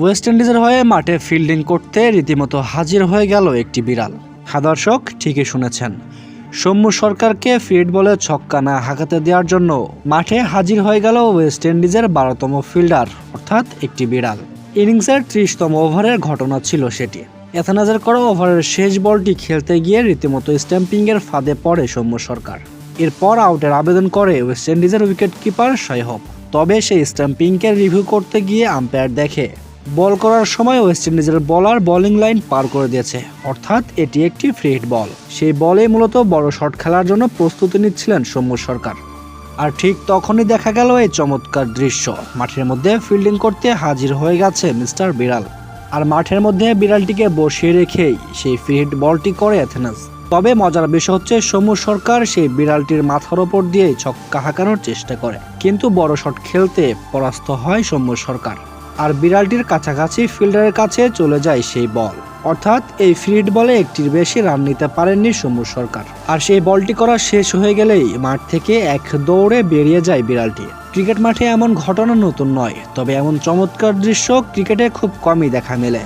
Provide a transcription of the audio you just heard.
West ইন্ডিজের হয়ে মাঠে ফিল্ডিং করতে রীতিমতো হাজির হয়ে গেল একটি বিড়াল। হ্যাঁ দর্শক ঠিকই শুনেছেন, সৌম্য সরকারকে ফিড বলে ছক্কা না হাঁকাতে দেওয়ার জন্য মাঠে হাজির হয়ে গেল ওয়েস্ট ইন্ডিজের বারোতম ফিল্ডার, অর্থাৎ একটি বিড়াল। ইনিংসের ত্রিশতম ওভারের ঘটনা ছিল সেটি। এথানাজের করা ওভারের শেষ বলটি খেলতে গিয়ে রীতিমতো স্ট্যাম্পিংয়ের ফাঁদে পড়ে সৌম্য সরকার। এরপর আউটের আবেদন করে ওয়েস্ট ইন্ডিজের উইকেট কিপার সৈহব তবে সেই স্ট্যাম্পিংকে রিভিউ করতে গিয়ে আম্পায়ার দেখে বল করার সময় ওয়েস্ট ইন্ডিজের বলার বোলিং লাইন পার করে দিয়েছে। অর্থাৎ এটি একটি ফ্রি হিট বল সেই বলে মূলত বড় শট খেলার জন্য প্রস্তুতি নিচ্ছিলেন সৌম্য সরকার। আর ঠিক তখনই দেখা গেল এই চমৎকার দৃশ্য। মাঠের মধ্যে ফিল্ডিং করতে হাজির হয়ে গেছে মিস্টার বিড়াল। আর মাঠের মধ্যে বিড়ালটিকে বসিয়ে রেখেই সেই ফ্রি বলটি করে অ্যাথেনাস তবে মজার বিষয় হচ্ছে সমু সরকার সেই বিড়ালটির মাথার ওপর দিয়ে ছক্কা হাঁকানোর চেষ্টা করে। কিন্তু বড় শট খেলতে পরাস্ত হয় সৌম্য সরকার। আর বিড়ালটির কাছাকাছি ফিল্ডারের কাছে চলে যায় সেই বল। অর্থাৎ এই ফ্রিড বলে একটির বেশি রান নিতে পারেননি সমু সরকার। আর সেই বলটি করা শেষ হয়ে গেলেই মাঠ থেকে এক দৌড়ে বেরিয়ে যায় বিড়ালটি। ক্রিকেট মাঠে এমন ঘটনা নতুন নয়, তবে এমন চমৎকার দৃশ্য ক্রিকেটে খুব কমই দেখা মেলে।